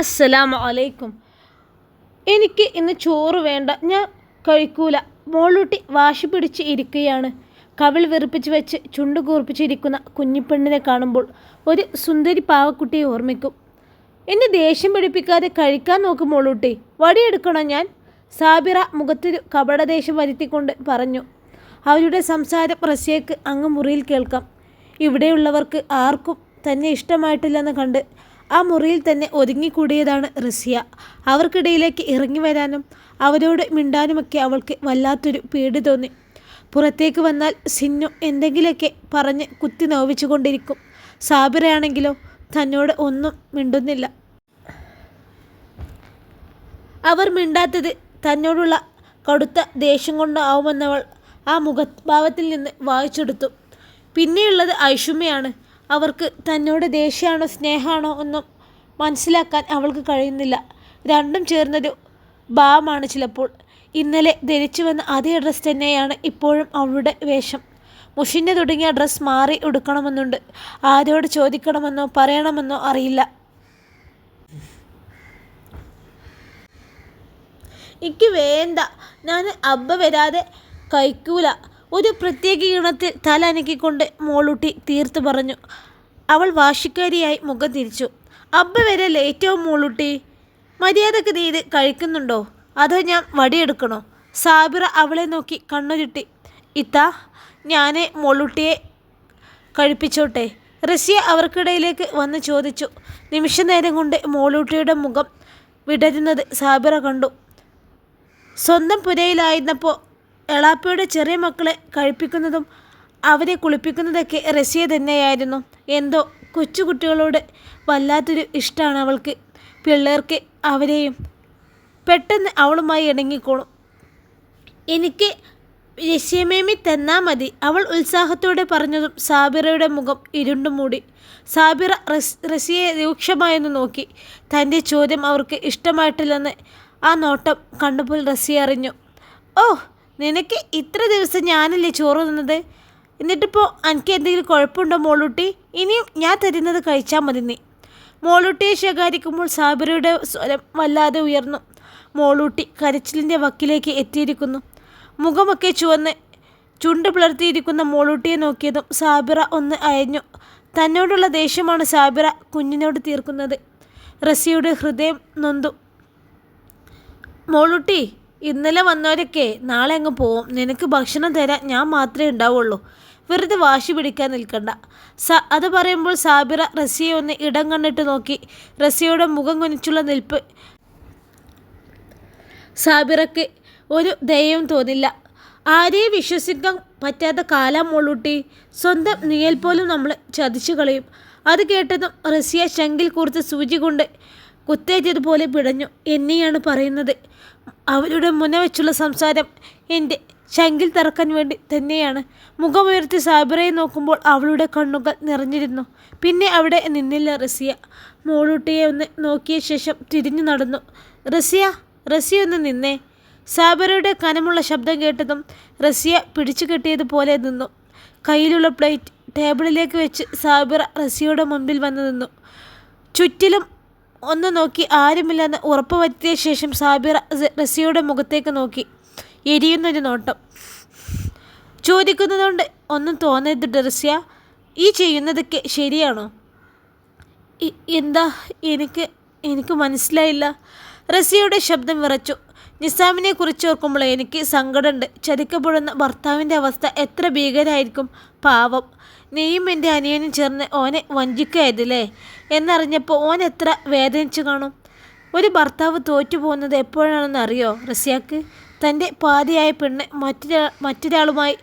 അസ്സലാമു അലൈക്കും എനിക്ക് ഇന്ന് ചോറ് വേണ്ട ഞാൻ കഴിക്കൂല. മോളൂട്ടി വാശി പിടിച്ച് ഇരിക്കുകയാണ്. കവിൾ വെറുപ്പിച്ച് വെച്ച് ചുണ്ട് കൂർപ്പിച്ചിരിക്കുന്ന കുഞ്ഞിപ്പെണ്ണിനെ കാണുമ്പോൾ ഒരു സുന്ദരി പാവക്കുട്ടിയെ ഓർമ്മിക്കും. എന്നെ ദേഷ്യം പിടിപ്പിക്കാതെ കഴിക്കാൻ നോക്കും മോളൂട്ടി. വടിയെടുക്കണോ ഞാൻ? സാബിറ മുഖത്തൊരു കപടദേശം വരുത്തിക്കൊണ്ട് പറഞ്ഞു. അവരുടെ സംസാരം റസിയക്ക് അങ്ങ് മുറിയിൽ കേൾക്കാം. ഇവിടെയുള്ളവർക്ക് ആർക്കും തന്നെ ഇഷ്ടമായിട്ടില്ലെന്ന് കണ്ട് ആ മുറിയിൽ തന്നെ ഒതുങ്ങിക്കൂടിയതാണ് റസിയ. അവർക്കിടയിലേക്ക് ഇറങ്ങി വരാനും അവരോട് മിണ്ടാനുമൊക്കെ അവൾക്ക് വല്ലാത്തൊരു പേടി തോന്നി. പുറത്തേക്ക് വന്നാൽ സിന്നു എന്തെങ്കിലുമൊക്കെ പറഞ്ഞ് കുത്തി നോവിച്ചുകൊണ്ടിരിക്കും. സാബിറയാണെങ്കിലോ തന്നോട് ഒന്നും മിണ്ടുന്നില്ല. അവർ മിണ്ടാത്തത് തന്നോടുള്ള കടുത്ത ദേഷ്യം കൊണ്ടാവുമെന്നവൾ ആ മുഖഭാവത്തിൽ നിന്ന് വായിച്ചെടുത്തു. പിന്നെയുള്ളത് ഐഷുമ്മയാണ്. അവർക്ക് തന്നോട് ദേഷ്യമാണോ സ്നേഹമാണോ ഒന്നും മനസ്സിലാക്കാൻ അവൾക്ക് കഴിയുന്നില്ല. രണ്ടും ചേർന്നൊരു ഭാവമാണ് ചിലപ്പോൾ. ഇന്നലെ ധരിച്ചു വന്ന അതേ ഡ്രസ്സ് തന്നെയാണ് ഇപ്പോഴും അവളുടെ വേഷം. മുഷിഞ്ഞു തുടങ്ങിയ ഡ്രസ്സ് മാറി ഉടുക്കണമെന്നുണ്ട്. ആരോട് ചോദിക്കണമെന്നോ പറയണമെന്നോ അറിയില്ല. എനിക്ക് വേണ്ട. ഞാൻ അബ്ബ വരാതെ കഴിക്കൂല. ഒരു പ്രത്യേക ഈണത്തിൽ തല അനക്കിക്കൊണ്ട് മോളൂട്ടി തീർത്ത് പറഞ്ഞു. അവൾ വാശിക്കാരിയായി മുഖം തിരിച്ചു. അബ്ബ വരെ ലേറ്റവും മോളൂട്ടി? മര്യാദയ്ക്ക് നീ ഇത് കഴിക്കുന്നുണ്ടോ? അതോ ഞാൻ വടിയെടുക്കണോ? സാബിറ അവളെ നോക്കി കണ്ണുരുട്ടി ഇത്ത ഞാൻ മോളൂട്ടിയെ കഴിപ്പിച്ചോട്ടെ. റസിയ അവർക്കിടയിലേക്ക് വന്ന് ചോദിച്ചു. നിമിഷനേരം കൊണ്ട് മോളൂട്ടിയുടെ മുഖം വിടരുന്നത് സാബിറ കണ്ടു. സ്വന്തം പുരയിലായിരുന്നപ്പോൾ എളാപ്പയുടെ ചെറിയ മക്കളെ കഴിപ്പിക്കുന്നതും അവരെ കുളിപ്പിക്കുന്നതൊക്കെ റസിയ തന്നെയായിരുന്നു. എന്തോ കൊച്ചുകുട്ടികളോട് വല്ലാത്തൊരു ഇഷ്ടമാണ് അവൾക്ക്. പിള്ളേർക്ക് അവരെയും പെട്ടെന്ന് അവളുമായി ഇണങ്ങിക്കോളും. എനിക്ക് രശ്യമേമി തന്നാ മതി. അവൾ ഉത്സാഹത്തോടെ പറഞ്ഞതും സാബിറയുടെ മുഖം ഇരുണ്ടു മൂടി. സാബിറ റസ് റസിയെ രൂക്ഷമായെന്ന് നോക്കി. തന്റെ ചോദ്യം അവർക്ക് ഇഷ്ടമായിട്ടില്ലെന്ന് ആ നോട്ടം കണ്ടപ്പോൾ റസിയ അറിഞ്ഞു. ഓ നിനക്ക് ഇത്ര ദിവസം ഞാനല്ലേ ചോറ് തന്നത്? എന്നിട്ടിപ്പോൾ എനിക്ക് എന്തെങ്കിലും കുഴപ്പമുണ്ടോ മോളൂട്ടി? ഇനിയും ഞാൻ തരുന്നത് കഴിച്ചാൽ മതി നീ മോളൂട്ടിയെ ശകാരിക്കുമ്പോൾ സാബിറയുടെ സ്വരം വല്ലാതെ ഉയർന്നു. മോളൂട്ടി കരച്ചിലിന്റെ വക്കിലേക്ക് എത്തിയിരിക്കുന്നു. മുഖമൊക്കെ ചുവന്ന് ചുണ്ട് പിളർത്തിയിരിക്കുന്ന മോളൂട്ടിയെ നോക്കിയതും സാബിറ ഒന്ന് അയഞ്ഞു. തന്നോടുള്ള ദേഷ്യമാണ് സാബിറ കുഞ്ഞിനോട് തീർക്കുന്നത്. റസിയുടെ ഹൃദയം നൊന്തു. മോളൂട്ടി ഇന്നലെ വന്നവരൊക്കെ നാളെ അങ്ങ് പോവും. നിനക്ക് ഭക്ഷണം തരാൻ ഞാൻ മാത്രമേ ഉണ്ടാവുള്ളൂ. വെറുതെ വാശി പിടിക്കാൻ നിൽക്കണ്ട. സ അത് പറയുമ്പോൾ സാബിറ റസിയെ ഒന്ന് ഇടം കണ്ടിട്ട് നോക്കി റസിയുടെ മുഖം കൊനിച്ചുള്ള നിൽപ്പ്. സാബിറക്ക് ഒരു ദയവും തോന്നില്ല. ആരെയും വിശ്വസിക്കാൻ പറ്റാത്ത കാലം മോളൂട്ടി. സ്വന്തം നീയൽ പോലും നമ്മൾ ചതിച്ചു കളയും. അത് കേട്ടതും റസിയ ശങ്കിൽ കുറിച്ച് സൂചി കൊണ്ട് കുത്തേറ്റതുപോലെ പിടഞ്ഞു. എന്നെയാണ് പറയുന്നത്. അവരുടെ മുന വെച്ചുള്ള സംസാരം എന്റെ ശങ്കിൽ തറക്കാൻ വേണ്ടി തന്നെയാണ്. മുഖമുയർത്തി സാബിറയെ നോക്കുമ്പോൾ അവളുടെ കണ്ണുകൾ നിറഞ്ഞിരുന്നു. പിന്നെ അവിടെ നിന്നില്ല റസിയ. മോളൂട്ടിയെ ഒന്ന് നോക്കിയ ശേഷം തിരിഞ്ഞു നടന്നു. റസിയ റസിയ ഒന്ന് നിന്നേ. സാബിറയുടെ കനമുള്ള ശബ്ദം കേട്ടതും റസിയ പിടിച്ചു കെട്ടിയതുപോലെ നിന്നു. കയ്യിലുള്ള പ്ലേറ്റ് ടേബിളിലേക്ക് വെച്ച് സാബിറ റസിയയുടെ മുൻപിൽ വന്നു നിന്നു. ചുറ്റിലും ഒന്ന് നോക്കി ആരുമില്ലെന്ന് ഉറപ്പ് വരുത്തിയ ശേഷം സാബിർ റസിയുടെ മുഖത്തേക്ക് നോക്കി. എരിയുന്നൊരു നോട്ടം. ചോദിക്കുന്നതുകൊണ്ട് ഒന്നും തോന്നരുത് റസിയ. ഈ ചെയ്യുന്നതൊക്കെ ശരിയാണോ? എന്താ? എനിക്ക് എനിക്ക് മനസ്സിലായില്ല. റസിയയുടെ ശബ്ദം വിറച്ചു. നിസാമിനെ കുറിച്ച് ഓർക്കുമ്പോൾ എനിക്ക് സങ്കടമുണ്ട്. ചതിക്കപ്പെടുന്ന ഭർത്താവിന്റെ അവസ്ഥ എത്ര ഭീകരമായിരിക്കും പാവം. നീയും എന്റെ അനിയനും ചേർന്ന് ഓനെ വഞ്ചിക്കായതല്ലേ എന്നറിഞ്ഞപ്പോൾ ഓൻ എത്ര വേദനിച്ചു കാണും. ഒരു ഭർത്താവ് തോറ്റു പോകുന്നത് എപ്പോഴാണെന്ന് അറിയോ റസിയാക്ക്? തന്റെ പാതിയായ പെണ്ണ് മറ്റൊരാ മറ്റൊരാളുമായി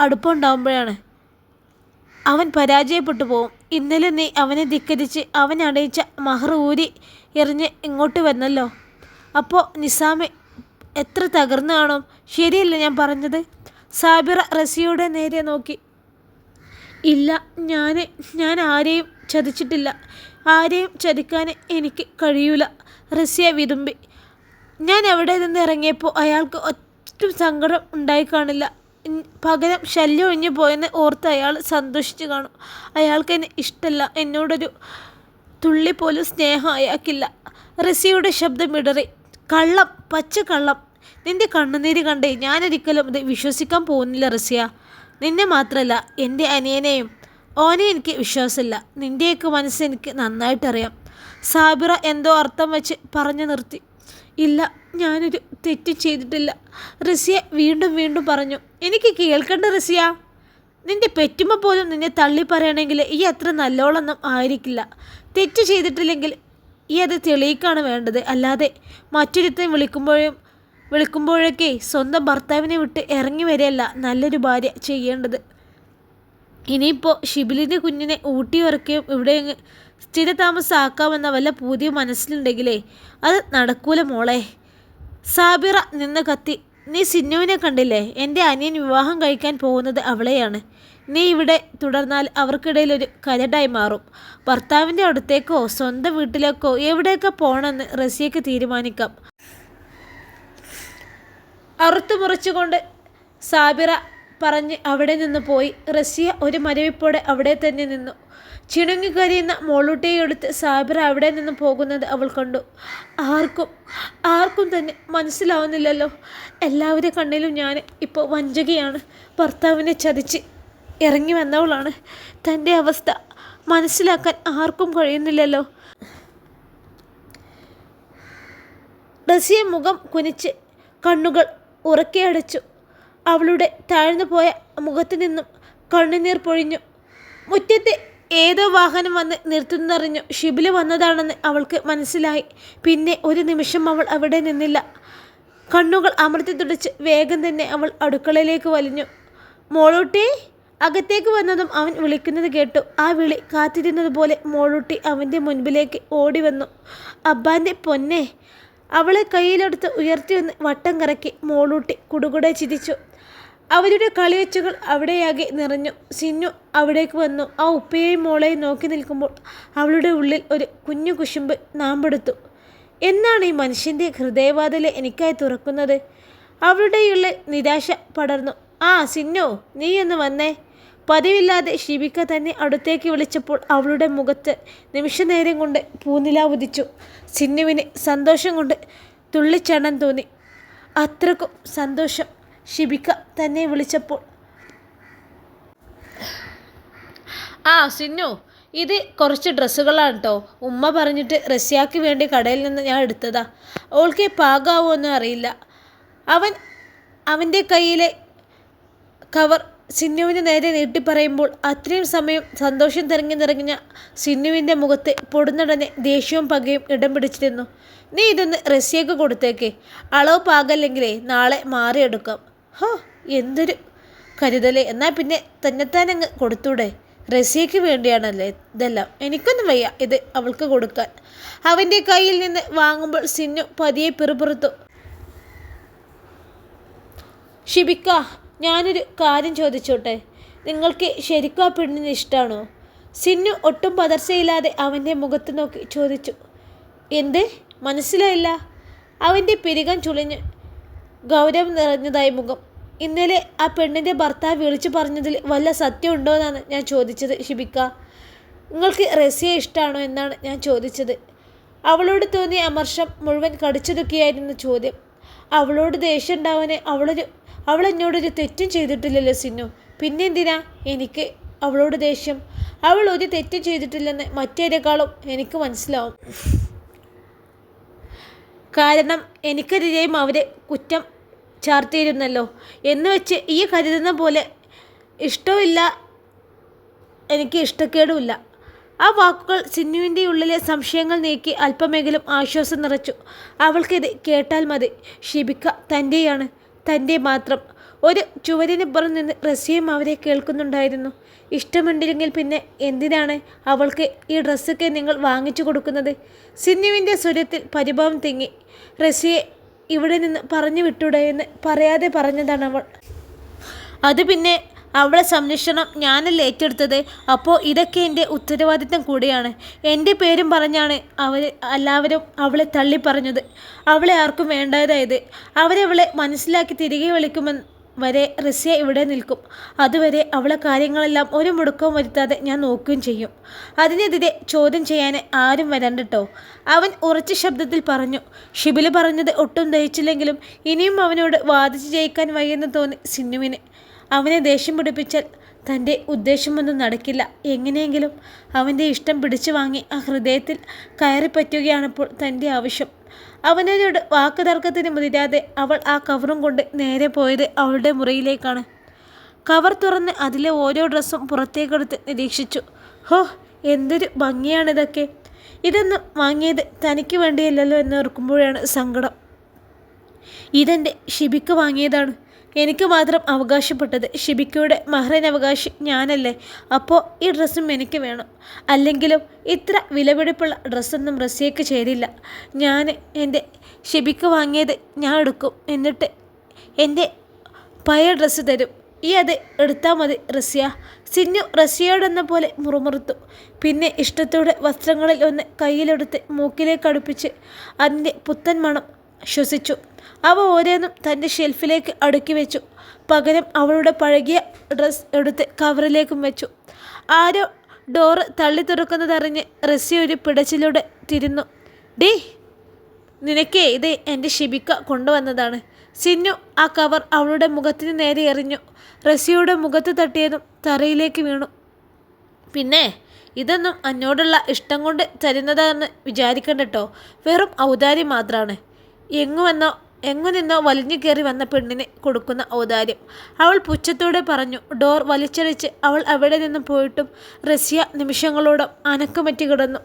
അടുപ്പമുണ്ടാകുമ്പോഴാണ് അവൻ പരാജയപ്പെട്ടു പോവും. ഇന്നലെ നീ അവനെ ധിക്കരിച്ച് അവൻ അണയിച്ച മഹർ ഊരി എറിഞ്ഞ് ഇങ്ങോട്ട് വന്നല്ലോ. അപ്പോൾ നിസാമെ എത്ര തകർന്നു കാണും? ശരിയല്ല ഞാൻ പറഞ്ഞത്? സാബിറ റസിയുടെ നേരെ നോക്കി. ഇല്ല ഞാൻ ഞാൻ ആരെയും ചതിച്ചിട്ടില്ല. ആരെയും ചതിക്കാൻ എനിക്ക് കഴിയൂല. റസിയ വിതുമ്പി. ഞാൻ അവിടെ നിന്ന് ഇറങ്ങിയപ്പോൾ അയാൾക്ക് ഒട്ടും സങ്കടം ഉണ്ടായി കാണില്ല. പകരം ശല്യം ഒഴിഞ്ഞു പോയെന്ന് ഓർത്ത് അയാൾ സന്തോഷിച്ച് കാണും. അയാൾക്ക് എന്നെ ഇഷ്ടമല്ല എന്നോടൊരു തുള്ളി പോലും സ്നേഹം അയാൾക്കില്ല. റസിയുടെ ശബ്ദം ഇടറി കള്ളം പച്ച കള്ളം. നിന്റെ കണ്ണുനീര് കണ്ടേ ഞാനൊരിക്കലും ഇത് വിശ്വസിക്കാൻ പോകുന്നില്ല റസിയ. നിന്നെ മാത്രമല്ല എന്റെ അനിയനെയും. ഓനെ എനിക്ക് വിശ്വാസമില്ല. നിന്റെയൊക്കെ മനസ്സ് എനിക്ക് നന്നായിട്ടറിയാം. സാബിറ എന്തോ അർത്ഥം വെച്ച് പറഞ്ഞു നിർത്തി. ഇല്ല ഞാനൊരു തെറ്റ് ചെയ്തിട്ടില്ല. റസിയ വീണ്ടും വീണ്ടും പറഞ്ഞു എനിക്ക് കേൾക്കണ്ട റസിയ. നിന്റെ പെറ്റുമ പോലും നിന്നെ തള്ളി പറയണമെങ്കിൽ ഈ അത്ര നല്ലോളൊന്നും ആയിരിക്കില്ല. തെറ്റ് ചെയ്തിട്ടില്ലെങ്കിൽ ഈ അത് തെളിയിക്കാണ് വേണ്ടത്. അല്ലാതെ മറ്റൊരുത്തൻ വിളിക്കുമ്പോഴും വിളിക്കുമ്പോഴൊക്കെ സ്വന്തം ഭർത്താവിനെ വിട്ട് ഇറങ്ങി വരികയല്ല നല്ലൊരു ഭാര്യ ചെയ്യേണ്ടത്. ഇനിയിപ്പോൾ ഷിബിലിന്റെ കുഞ്ഞിനെ ഊട്ടി ഉറക്കുകയും ഇവിടെ സ്ഥിരതാമസമാക്കാമെന്ന വല്ല പുതിയ മനസ്സിലുണ്ടെങ്കിലേ അത് നടക്കൂല മോളെ. സാബിറ നിന്ന് കത്തി നീ സിന്നുവിനെ കണ്ടില്ലേ? എന്റെ അനിയൻ വിവാഹം കഴിക്കാൻ പോകുന്നത് അവളെയാണ്. നീ ഇവിടെ തുടർന്നാൽ അവർക്കിടയിൽ ഒരു കരടായി മാറും. ഭർത്താവിന്റെ അടുത്തേക്കോ സ്വന്തം വീട്ടിലേക്കോ എവിടെയൊക്കെ പോകണമെന്ന് റസിയക്ക് തീരുമാനിക്കാം. അറുത്തു മുറിച്ചുകൊണ്ട് സാബിറ പറഞ്ഞ് അവിടെ നിന്ന് പോയി. റസിയ ഒരു മരവിപ്പോടെ അവിടെ തന്നെ നിന്നു. ചിണുങ്ങി കരിയുന്ന മോളൂട്ടിയെ എടുത്ത് സാബിറ അവിടെ നിന്ന് പോകുന്നത് അവൾ കണ്ടു. ആർക്കും ആർക്കും തന്നെ മനസ്സിലാവുന്നില്ലല്ലോ. എല്ലാവരുടെ കണ്ണിലും ഞാൻ ഇപ്പോൾ വഞ്ചകയാണ്. ഭർത്താവിനെ ചതിച്ച് ഇറങ്ങി വന്നവളാണ്. തന്റെ അവസ്ഥ മനസ്സിലാക്കാൻ ആർക്കും കഴിയുന്നില്ലല്ലോ. റസിയ മുഖം കുനിച്ച് കണ്ണുകൾ ഉറക്കെ അടച്ചു. അവളുടെ താഴ്ന്നു പോയ മുഖത്തു നിന്നും കണ്ണുനീർ പൊഴിഞ്ഞു. മുറ്റത്തെ ഏതോ വാഹനം വന്ന് നിർത്തുന്നറിഞ്ഞു ഷിബിൽ വന്നതാണെന്ന് അവൾക്ക് മനസ്സിലായി. പിന്നെ ഒരു നിമിഷം അവൾ അവിടെ നിന്നില്ല. കണ്ണുകൾ അമർത്തി തുടച്ച് വേഗം തന്നെ അവൾ അടുക്കളയിലേക്ക് വലിഞ്ഞു. മോളൂട്ടി അകത്തേക്ക് വന്നതും അവൻ വിളിക്കുന്നത് കേട്ടു. ആ വിളി കാത്തിരുന്നത് പോലെ മോളൂട്ടി അവന്റെ മുൻപിലേക്ക് ഓടി വന്നു. അബ്ബാന്റെ പൊന്നെ അവളെ കയ്യിലെടുത്ത് ഉയർത്തി വന്ന് വട്ടം കറക്കി മോളൂട്ടി കുടുകുടെ ചിരിച്ചു. അവരുടെ കളിവെച്ചുകൾ അവിടെയാകെ നിറഞ്ഞു. സിന്നു അവിടേക്ക് വന്നു. ആ ഉപ്പയെയും മോളെയും നോക്കി നിൽക്കുമ്പോൾ അവളുടെ ഉള്ളിൽ ഒരു കുഞ്ഞു കുശുമ്പ് നാമ്പെടുത്തു. എന്നാണ് ഈ മനുഷ്യന്റെ ഹൃദയവാതിലെ എനിക്കായി തുറക്കുന്നത്? അവളുടെ ഉള്ളിൽ നിരാശ പടർന്നു. ആ സിന്നു നീ എന്ന് വന്നേ. പതിവില്ലാതെ ഷിബിക്ക തന്നെ അടുത്തേക്ക് വിളിച്ചപ്പോൾ അവളുടെ മുഖത്ത് നിമിഷനേരം കൊണ്ട് പൂനില ഉദിച്ചു. സിന്നുവിന് സന്തോഷം കൊണ്ട് തുള്ളിച്ചണം തോന്നി. അത്രക്കും സന്തോഷം ഷിബിക്ക തന്നെ വിളിച്ചപ്പോൾ. ആ സിന്നു ഇത് കുറച്ച് ഡ്രസ്സുകളാണ് കേട്ടോ ഉമ്മ പറഞ്ഞിട്ട് റസ്യാക്ക് വേണ്ടി കടയിൽ നിന്ന് ഞാൻ എടുത്തതാ. അവൾക്ക് പാകാവോന്നും അറിയില്ല. അവൻ അവന്റെ കയ്യിലെ കവർ സിന്നുവിന് നേരെ നീട്ടി പറയുമ്പോൾ അത്രയും സമയം സന്തോഷം തിരങ്ങി നിറഞ്ഞ സിന്നുവിന്റെ മുഖത്ത് പൊടുന്നടനെ ദേഷ്യവും പകയും ഇടം പിടിച്ചിരുന്നു. നീ ഇതൊന്ന് റസ്യക്ക് കൊടുത്തേക്കേ. അളവ് പാകല്ലെങ്കിലേ നാളെ മാറിയെടുക്കാം. ഹോ എന്തൊരു കരുതലേ. എന്നാൽ പിന്നെ തന്നെത്താനങ്ങ് കൊടുത്തൂടെ? റസിയയ്ക്ക് വേണ്ടിയാണല്ലേ ഇതെല്ലാം. എനിക്കൊന്നും വയ്യ ഇത് അവൾക്ക് കൊടുക്കാൻ. അവന്റെ കയ്യിൽ നിന്ന് വാങ്ങുമ്പോൾ സിന്നു പതിയെ പിറുപിറുത്തു. ഷിബിക്ക ഞാനൊരു കാര്യം ചോദിച്ചോട്ടെ? നിങ്ങൾക്ക് ശരിക്കും ആ പെണ്ണിന് ഇഷ്ടമാണോ സിന്നു ഒട്ടും പതർച്ചയില്ലാതെ അവന്റെ മുഖത്ത് നോക്കി ചോദിച്ചു. എന്ത്? മനസ്സിലായില്ല. അവന്റെ പെരുകം ചുളിഞ്ഞ് ഗൗരവം നിറഞ്ഞതായി മുഖം. ഇന്നലെ ആ പെണ്ണിന്റെ ഭർത്താവ് വിളിച്ചു പറഞ്ഞതിൽ വല്ല സത്യം ഉണ്ടോ എന്നാണ് ഞാൻ ചോദിച്ചത് ഷിബിക്ക. നിങ്ങൾക്ക് റസിയെ ഇഷ്ടമാണോ എന്നാണ് ഞാൻ ചോദിച്ചത്. അവളോട് തോന്നിയ അമർഷം മുഴുവൻ കടിച്ചൊതുക്കിയായിരുന്നു ചോദ്യം. അവളോട് ദേഷ്യം ഉണ്ടാവാനെ അവളൊരു അവൾ എന്നോടൊരു തെറ്റും ചെയ്തിട്ടില്ലല്ലോ സിന്നു. പിന്നെന്തിനാ എനിക്ക് അവളോട് ദേഷ്യം? അവൾ ഒരു തെറ്റും ചെയ്തിട്ടില്ലെന്ന് മറ്റേതിനേക്കാളും എനിക്ക് മനസ്സിലാവും. കാരണം എനിക്കെതിരെയും അവരെ കുറ്റം ചാർത്തിയിരുന്നല്ലോ. എന്ന് വെച്ച് ഈ കരുതുന്ന പോലെ ഇഷ്ടമില്ല എനിക്ക് ഇഷ്ടക്കേടുമില്ല ആ വാക്കുകൾ സിന്നുവിന്റെ ഉള്ളിലെ സംശയങ്ങൾ നീക്കി അല്പമെങ്കിലും ആശ്വാസം നിറച്ചു. അവൾക്കിത് കേട്ടാൽ മതി. ഷിബിക്ക തന്റെയാണ്. തന്റെ മാത്രം. ഒരു ചുവരിന് പുറം നിന്ന് റസിയും അവരെ കേൾക്കുന്നുണ്ടായിരുന്നു. ഇഷ്ടമുണ്ടെങ്കിൽ പിന്നെ എന്തിനാണ് അവൾക്ക് ഈ ഡ്രസ്സൊക്കെ നിങ്ങൾ വാങ്ങിച്ചു കൊടുക്കുന്നത്? സിന്നുവിന്റെ സ്വരത്തിൽ പരിഭവം തിങ്ങി. റസിയെ ഇവിടെ നിന്ന് പറഞ്ഞു വിട്ടൂടെ എന്ന് പറയാതെ പറഞ്ഞതാണ് അവൾ. അത് പിന്നെ അവളെ സംരക്ഷണം ഞാനല്ല ഏറ്റെടുത്തത്? അപ്പോൾ ഇതൊക്കെ എന്റെ ഉത്തരവാദിത്തം കൂടിയാണ്. എന്റെ പേരും പറഞ്ഞാണ് അവർ എല്ലാവരും അവളെ തള്ളി പറഞ്ഞത് അവളെ ആർക്കും വേണ്ടതായത്. അവരവളെ മനസ്സിലാക്കി തിരികെ വിളിക്കുമെന്ന് വരെ റസിയ ഇവിടെ നിൽക്കും. അതുവരെ അവളെ കാര്യങ്ങളെല്ലാം ഒരു മുടക്കവും വരുത്താതെ ഞാൻ നോക്കുകയും ചെയ്യും. അതിനെതിരെ ചോദ്യം ചെയ്യാൻ ആരും വരണ്ടട്ടോ അവൻ ഉറച്ച ശബ്ദത്തിൽ പറഞ്ഞു ഷിബിൽ പറഞ്ഞത് ഒട്ടും ദഹിച്ചില്ലെങ്കിലും ഇനിയും അവനോട് വാദിച്ച് ജയിക്കാൻ വയ്യെന്ന് തോന്നി സിന്നുവിന്. അവനെ ദേഷ്യം പിടിപ്പിച്ചാൽ തന്റെ ഉദ്ദേശമൊന്നും നടക്കില്ല. എങ്ങനെയെങ്കിലും അവന്റെ ഇഷ്ടം പിടിച്ചു വാങ്ങി ആ ഹൃദയത്തിൽ കയറിപ്പറ്റുകയാണിപ്പോൾ തന്റെ ആവശ്യം. അവനോട് വാക്ക് തർക്കത്തിന് മുതിരാതെ അവൾ ആ കവറും കൊണ്ട് നേരെ പോയത് അവളുടെ മുറിയിലേക്കാണ്. കവർ തുറന്ന് അതിലെ ഓരോ ഡ്രസ്സും പുറത്തേക്കെടുത്ത് നിരീക്ഷിച്ചു. ഹോ എന്തൊരു ഭംഗിയാണിതൊക്കെ. ഇതൊന്നും വാങ്ങിയത് തനിക്ക് വേണ്ടിയല്ലല്ലോ എന്ന് ഓർക്കുമ്പോഴാണ് സങ്കടം. ഇതെന്റെ ഷിബിക്ക് വാങ്ങിയതാണ്. എനിക്ക് മാത്രം അവകാശപ്പെട്ടത് ഷിബിക്കയുടെ മഹ്റൻ അവകാശി ഞാനല്ലേ. അപ്പോൾ ഈ ഡ്രസ്സും എനിക്ക് വേണം. അല്ലെങ്കിലും ഇത്ര വിലപിടിപ്പുള്ള ഡ്രസ്സൊന്നും റസിയക്ക് ചേരില്ല ഞാൻ എന്റെ ഷിബിക്ക് വാങ്ങിയത് ഞാൻ എടുക്കും. എന്നിട്ട് എന്റെ പഴയ ഡ്രസ്സ് തരും. ഈ അത് എടുത്താൽ മതി റസിയ. സിഞ്ഞു റസിയോടെന്ന പോലെ മുറുമുറുത്തു. പിന്നെ ഇഷ്ടത്തോടെ വസ്ത്രങ്ങളിൽ ഒന്ന് കയ്യിലെടുത്ത് മൂക്കിലേക്ക് അടുപ്പിച്ച് അതിന്റെ പുത്തൻ മണം ശ്വസിച്ചു. അവ ഓരോന്നും തന്റെ ഷെൽഫിലേക്ക് അടുക്കി വെച്ചു. പകരം അവളുടെ പഴകിയ ഡ്രസ് എടുത്ത് കവറിലേക്കും വെച്ചു. ആരോ ഡോറ് തള്ളി തുറക്കുന്നതറിഞ്ഞ് റസ്സി ഒരു പിടച്ചിലൂടെ തിരിഞ്ഞു. ഡീ നിനക്കേ ഇത് എന്റെ ഷിബിക്ക കൊണ്ടുവന്നതാണ്. സിന്നു ആ കവർ അവളുടെ മുഖത്തിന് നേരെ എറിഞ്ഞു. റസിയുടെ മുഖത്ത് തട്ടിയതും തറയിലേക്ക് വീണു. പിന്നെ ഇതൊന്നും അന്നോടുള്ള ഇഷ്ടം കൊണ്ട് തരുന്നതാണെന്ന് വിചാരിക്കണ്ടട്ടോ വെറും ഔദാര്യം മാത്രമാണ് എങ്ങുവെന്നോ എങ്ങു നിന്നോ വലിഞ്ഞു കയറി വന്ന പെണ്ണിന് കൊടുക്കുന്ന ഔദാര്യം. അവൾ പുച്ഛത്തോടെ പറഞ്ഞു ഡോർ വലിച്ചടിച്ച് അവൾ അവിടെ നിന്ന് പോയിട്ടും റസിയ നിമിഷങ്ങളോടും അനക്കമറ്റി കിടന്നു.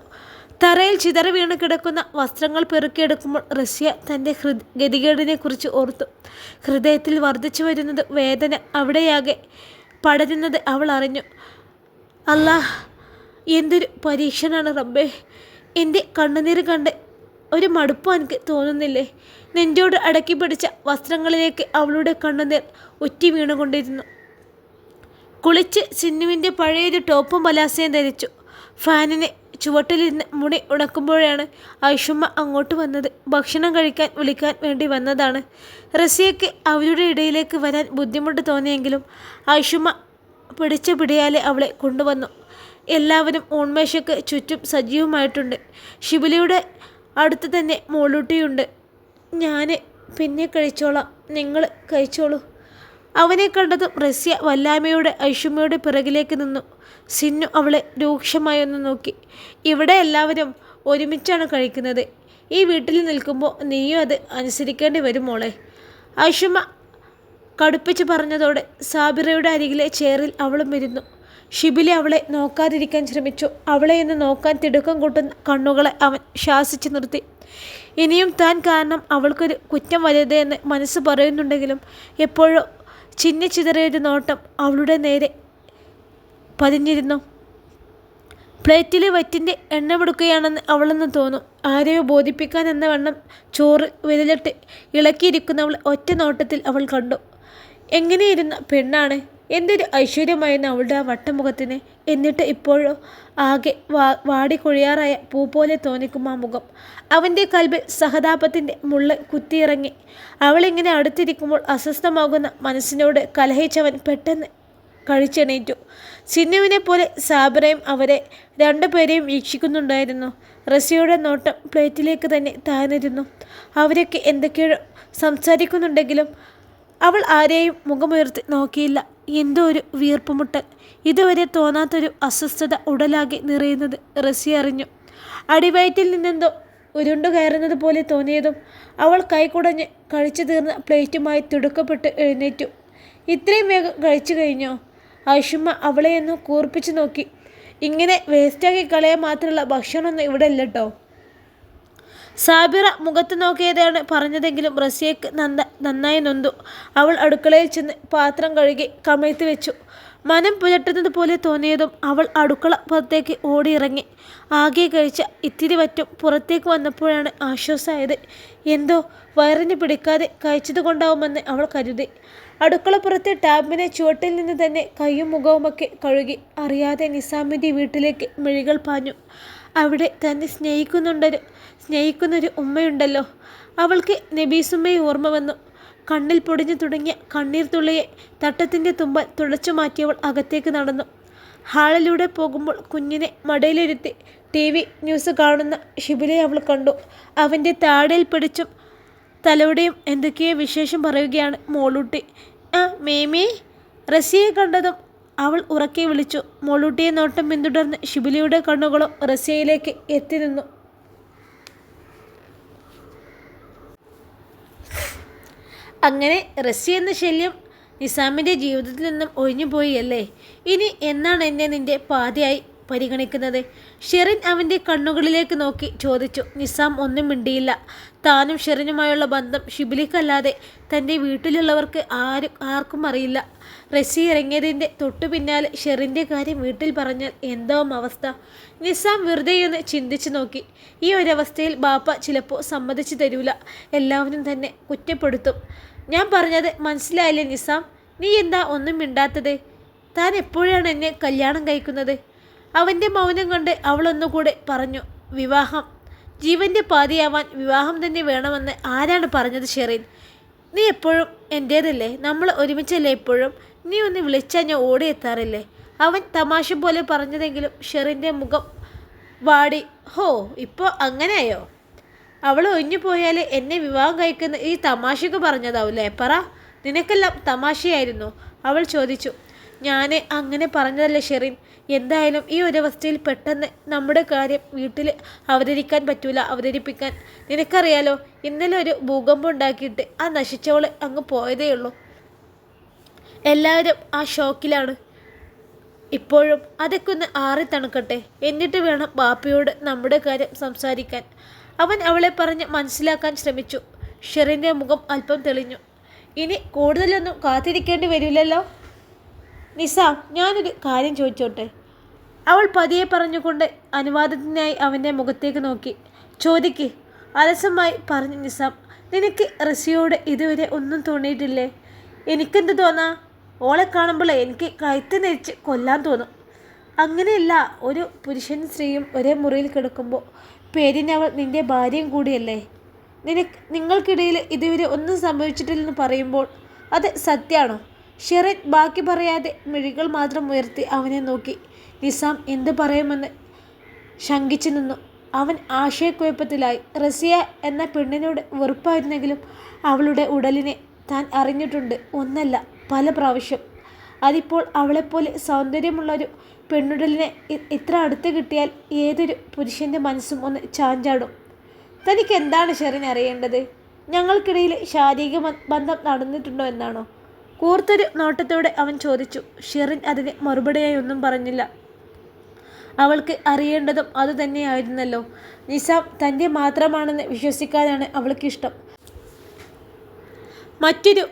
തറയിൽ ചിതറ വീണ് കിടക്കുന്ന വസ്ത്രങ്ങൾ പെറുക്കിയെടുക്കുമ്പോൾ റഷ്യ തന്റെ ഹൃദ് ഗതികേടിനെ കുറിച്ച് ഓർത്തു. ഹൃദയത്തിൽ വർദ്ധിച്ചു വരുന്നത് വേദന അവിടെയാകെ പടരുന്നത് അവൾ അറിഞ്ഞു. അല്ലാ എന്തൊരു പരീക്ഷനാണ് റബ്ബേ. എന്റെ കണ്ണുനീര് കണ്ട് ഒരു മടുപ്പ് എനിക്ക് തോന്നുന്നില്ലേ? നെഞ്ചോട് അടക്കി പിടിച്ച വസ്ത്രങ്ങളിലേക്ക് അവളുടെ കണ്ണുനീർ ഉറ്റി വീണുകൊണ്ടിരുന്നു. കുളിച്ച് സിന്നുവിന്റെ പഴയൊരു ടോപ്പും പലാസയും ധരിച്ചു. ഫാനിനെ ചുവട്ടിലിരുന്ന് മുടി ഉണക്കുമ്പോഴാണ് ഐഷുമ്മ അങ്ങോട്ട് വന്നത്. ഭക്ഷണം കഴിക്കാൻ വിളിക്കാൻ വേണ്ടി വന്നതാണ്. റസിയയ്ക്ക് അവരുടെ ഇടയിലേക്ക് വരാൻ ബുദ്ധിമുട്ട് തോന്നിയെങ്കിലും ഐഷുമ്മ പിടിച്ച പിടിയാലെ അവളെ കൊണ്ടുവന്നു. എല്ലാവരും ഊൺമേശയ്ക്ക് ചുറ്റും സജീവമായിട്ടുണ്ട്. ഷിബിലിയുടെ അടുത്ത് തന്നെ മോളൂട്ടിയുണ്ട്. ഞാൻ പിന്നെ കഴിച്ചോളാം. നിങ്ങൾ കഴിച്ചോളൂ. അവനെ കണ്ടതും റസ്യ വല്ലാമയുടെ ഐഷുമയുടെ പിറകിലേക്ക് നിന്നു. സിന്നു അവളെ രൂക്ഷമായി ഒന്ന് നോക്കി. ഇവിടെ എല്ലാവരും ഒരുമിച്ചാണ് കഴിക്കുന്നത്. ഈ വീട്ടിൽ നിൽക്കുമ്പോൾ നീയും അത് അനുസരിക്കേണ്ടി വരും മോളെ. ഐഷുമ്മ കടുപ്പിച്ച് പറഞ്ഞതോടെ സാബിറയുടെ അരികിലെ ചെയറിൽ അവളും ഇരുന്നു. ഷിബിലി അവളെ നോക്കാതിരിക്കാൻ ശ്രമിച്ചു. അവളെ എന്ന് നോക്കാൻ തിടുക്കം കൂട്ടുന്ന കണ്ണുകളെ അവൻ ശാസിച്ചു നിർത്തി. ഇനിയും താൻ കാരണം അവൾക്കൊരു കുറ്റം വലുത് എന്ന് മനസ്സ് പറയുന്നുണ്ടെങ്കിലും എപ്പോഴോ ചിന്നി ചിതറിയൊരു നോട്ടം അവളുടെ നേരെ പതിഞ്ഞിരുന്നു. പ്ലേറ്റിലെ വറ്റിന്റെ എണ്ണമെടുക്കുകയാണെന്ന് അവളെന്ന് തോന്നും. ആരെയോ ബോധിപ്പിക്കാൻ എന്ന വണ്ണം ചോറ് വിരലിട്ട് ഇളക്കിയിരിക്കുന്നവൾ ഒറ്റ നോട്ടത്തിൽ അവൾ കണ്ടു. എങ്ങനെയിരുന്ന പെണ്ണാണ്? എന്തൊരു ഐശ്വര്യമായിരുന്നു അവളുടെ ആ വട്ടമുഖത്തിന്. എന്നിട്ട് ഇപ്പോഴോ ആകെ വാ വാടിക്കൊഴിയാറായ പൂ പോലെ തോന്നിക്കും ആ മുഖം. അവന്റെ കൽബിൽ സഹതാപത്തിന്റെ മുള്ള കുത്തിയിറങ്ങി. അവളിങ്ങനെ അടുത്തിരിക്കുമ്പോൾ അസ്വസ്ഥമാകുന്ന മനസ്സിനോട് കലഹിച്ചവൻ പെട്ടെന്ന് കഴിച്ചെണീറ്റു. സിന്നുവിനെ പോലെ സാബറയും അവരെ രണ്ടുപേരെയും വീക്ഷിക്കുന്നുണ്ടായിരുന്നു. റസിയുടെ നോട്ടം പ്ലേറ്റിലേക്ക് തന്നെ താഴ്ന്നിരുന്നു. അവരൊക്കെ എന്തൊക്കെയോ സംസാരിക്കുന്നുണ്ടെങ്കിലും അവൾ ആരെയും മുഖമുയർത്തി നോക്കിയില്ല. എന്തോ ഒരു വീർപ്പുമുട്ടൽ ഇതുവരെ തോന്നാത്തൊരു അസ്വസ്ഥത ഉടലാകെ നിറയുന്നത് റസി അറിഞ്ഞു. അടിവയറ്റിൽ നിന്നെന്തോ ഉരുണ്ടു കയറുന്നത് പോലെ തോന്നിയതും അവൾ കൈകുടഞ്ഞ് കഴിച്ചു തീർന്ന പ്ലേറ്റുമായി തിടുക്കപ്പെട്ട് എഴുന്നേറ്റു. ഇത്രയും വേഗം കഴിച്ചു കഴിഞ്ഞോ? ഐഷുമ്മ അവളെയൊന്ന് കൂർപ്പിച്ചു നോക്കി. ഇങ്ങനെ വേസ്റ്റാക്കി കളയാൻ മാത്രമുള്ള ഭക്ഷണമൊന്നും ഇവിടെ ഇല്ല കേട്ടോ സാബിറ മുഖത്ത് നോക്കിയതാണ് പറഞ്ഞതെങ്കിലും റസിയക്ക് നന്ന നന്നായി നൊന്തു. അവൾ അടുക്കളയിൽ ചെന്ന് പാത്രം കഴുകി കമഴ്ത്തി വെച്ചു. മനം പുരട്ടുന്നത് പോലെ തോന്നിയതും അവൾ അടുക്കള പുറത്തേക്ക് ഓടിയിറങ്ങി. ആകെ കഴിച്ച ഇത്തിരി വറ്റും പുറത്തേക്ക് വന്നപ്പോഴാണ് ആശ്വാസമായത്. എന്തോ വയറിന് പിടിക്കാതെ കഴിച്ചത് കൊണ്ടാവുമെന്ന് അവൾ കരുതി. അടുക്കളപ്പുറത്തെ ടാബിനെ ചുവട്ടിൽ നിന്ന് തന്നെ കൈയും മുഖവുമൊക്കെ കഴുകി അറിയാതെ നിസാമിന്റെ വീട്ടിലേക്ക് മെഴികൾ പാഞ്ഞു. അവിടെ തന്നെ സ്നേഹിക്കുന്നുണ്ടൊരു സ്നേഹിക്കുന്നൊരു ഉമ്മയുണ്ടല്ലോ. അവൾക്ക് നബീസുമ്മയെ ഓർമ്മ വന്നു. കണ്ണിൽ പൊടിഞ്ഞു തുടങ്ങിയ കണ്ണീർ തുള്ളിയെ തട്ടത്തിന്റെ തുമ്പൽ തുടച്ചു മാറ്റിയവൾ അകത്തേക്ക് നടന്നു. ഹാളിലൂടെ പോകുമ്പോൾ കുഞ്ഞിനെ മടയിലിരുത്തി ടി വി ന്യൂസ് കാണുന്ന ഷിബിലെ അവൾ കണ്ടു. അവന്റെ താടയിൽ പിടിച്ചും തലയുടെയും എന്തൊക്കെയോ വിശേഷം പറയുകയാണ് മോളൂട്ടി. ആ മേമേ? റസിയെ കണ്ടതും അവൾ ഉറക്കെ വിളിച്ചു. മോളൂട്ടിയെ നോട്ടം പിന്തുടർന്ന് ഷിബിലിയുടെ കണ്ണുകളും റസിയയിലേക്ക് എത്തി നിന്നു. അങ്ങനെ റസ്സി എന്ന ശല്യം നിസാമിന്റെ ജീവിതത്തിൽ നിന്നും ഒഴിഞ്ഞുപോയി അല്ലേ ഇനി എന്നാണ് എന്നെ നിന്റെ പാതയായി പരിഗണിക്കുന്നത്? ഷെറിൻ അവന്റെ കണ്ണുകളിലേക്ക് നോക്കി ചോദിച്ചു. നിസാം ഒന്നും മിണ്ടിയില്ല. താനും ഷെറിനുമായുള്ള ബന്ധം ഷിബിലിക്കല്ലാതെ തന്റെ വീട്ടിലുള്ളവർക്ക് ആരും ആർക്കും അറിയില്ല. റസി ഇറങ്ങിയതിന്റെ തൊട്ടു പിന്നാലെ ഷെറിന്റെ കാര്യം വീട്ടിൽ പറഞ്ഞാൽ എന്താവും അവസ്ഥ? നിസാം വെറുതെയൊന്ന് ചിന്തിച്ചു നോക്കി. ഈ ഒരവസ്ഥയിൽ ബാപ്പ ചിലപ്പോൾ സമ്മതിച്ചു തരൂല. എല്ലാവരും തന്നെ കുറ്റപ്പെടുത്തും. ഞാൻ പറഞ്ഞത് മനസ്സിലായില്ലേ നിസാം? നീ എന്താ ഒന്നും മിണ്ടാത്തത്? താൻ എപ്പോഴാണ് എന്നെ കല്യാണം കഴിക്കുന്നത്? അവന്റെ മൗനം കണ്ട് അവളൊന്നുകൂടെ പറഞ്ഞു വിവാഹം. ജീവന്റെ പാതിയാവാൻ വിവാഹം തന്നെ വേണമെന്ന് ആരാണ് പറഞ്ഞത് ഷെറിൻ? നീ എപ്പോഴും എന്റേതല്ലേ? നമ്മൾ ഒരുമിച്ചല്ലേ എപ്പോഴും? നീ ഒന്ന് വിളിച്ചാൽ ഞാൻ ഓടിയെത്താറില്ലേ അവൻ തമാശ പോലെ പറഞ്ഞതെങ്കിലും ഷെറിന്റെ മുഖം വാടി ഹോ ഇപ്പോൾ അങ്ങനെയായോ അവൾ ഒഴിഞ്ഞു പോയാൽ എന്നെ വിവാഹം കഴിക്കുന്ന ഈ തമാശക്ക് പറഞ്ഞതാവൂലേ? പറ. നിനക്കെല്ലാം തമാശയായിരുന്നു. അവൾ ചോദിച്ചു. ഞാൻ അങ്ങനെ പറഞ്ഞതല്ലേ ഷെറിൻ. എന്തായാലും ഈ ഒരവസ്ഥയിൽ പെട്ടെന്ന് നമ്മുടെ കാര്യം വീട്ടിൽ അവതരിക്കാൻ പറ്റൂല അവതരിപ്പിക്കാൻ. നിനക്കറിയാലോ ഇന്നലെ ഒരു ഭൂകമ്പം ഉണ്ടാക്കിയിട്ട് ആ നശിച്ചവൾ അങ്ങ് പോയതേ ഉള്ളൂ. എല്ലാവരും ആ ഷോക്കിലാണ്. ഇപ്പോഴും അതൊക്കെ ഒന്ന് ആറി തണുക്കട്ടെ എന്നിട്ട് വേണം ബാപ്പയോട് നമ്മുടെ കാര്യം സംസാരിക്കാൻ. അവൻ അവളെ പറഞ്ഞ് മനസ്സിലാക്കാൻ ശ്രമിച്ചു. ഷെറിന്റെ മുഖം അല്പം തെളിഞ്ഞു. ഇനി കൂടുതലൊന്നും കാത്തിരിക്കേണ്ടി വരില്ലല്ലോ? നിസാം ഞാനൊരു കാര്യം ചോദിച്ചോട്ടെ? അവൾ പതിയെ പറഞ്ഞുകൊണ്ട് അനുവാദത്തിനായി അവന്റെ മുഖത്തേക്ക് നോക്കി. ചോദിക്ക്. അലസമായി പറഞ്ഞു നിസാം. നിനക്ക് റസിയോട് ഇതുവരെ ഒന്നും തോന്നിയിട്ടില്ലേ? എനിക്കെന്ത് തോന്നാ? ഓളെ കാണുമ്പോൾ എനിക്ക് കഴുത്ത് നെരിച്ച് കൊല്ലാൻ തോന്നും. അങ്ങനെയല്ല. ഒരു പുരുഷനും സ്ത്രീയും ഒരേ മുറിയിൽ കിടക്കുമ്പോൾ പേരിനവൾ നിന്റെ ഭാര്യയും കൂടിയല്ലേ? നിനക്ക് നിങ്ങൾക്കിടയിൽ ഇതുവരെ ഒന്നും സംഭവിച്ചിട്ടില്ലെന്ന് പറയുമ്പോൾ അത് സത്യാണോ ഷെറിൻ ബാക്കി പറയാതെ മിഴികൾ മാത്രം ഉയർത്തി അവനെ നോക്കി. നിസാം എന്ത് പറയുമെന്ന് ശങ്കിച്ചു നിന്നു. അവൻ ആശയക്കുഴപ്പത്തിലായി. റസിയ എന്ന പെണ്ണിനോട് വെറുപ്പായിരുന്നെങ്കിലും അവളുടെ ഉടലിനെ താൻ അറിഞ്ഞിട്ടുണ്ട്. ഒന്നല്ല പല പ്രാവശ്യം. അതിപ്പോൾ അവളെപ്പോലെ സൗന്ദര്യമുള്ളൊരു പെണ്ണുടലിനെ ഇത്ര അടുത്ത് കിട്ടിയാൽ ഏതൊരു പുരുഷന്റെ മനസ്സും ഒന്ന് ചാഞ്ചാടും. തനിക്ക് എന്താണ് ഷെറിൻ അറിയേണ്ടത്? ഞങ്ങൾക്കിടയിൽ ശാരീരിക ബന്ധം നടന്നിട്ടുണ്ടോ എന്നാണോ? കൂർത്തൊരു നോട്ടത്തോടെ അവൻ ചോദിച്ചു. ഷെറിൻ അതിന് മറുപടിയായി ഒന്നും പറഞ്ഞില്ല. അവൾക്ക് അറിയേണ്ടതും അതുതന്നെയായിരുന്നല്ലോ നിസാം തന്റെ മാത്രമാണെന്ന് വിശ്വസിക്കാനാണ് അവൾക്കിഷ്ടം. മറ്റൊരു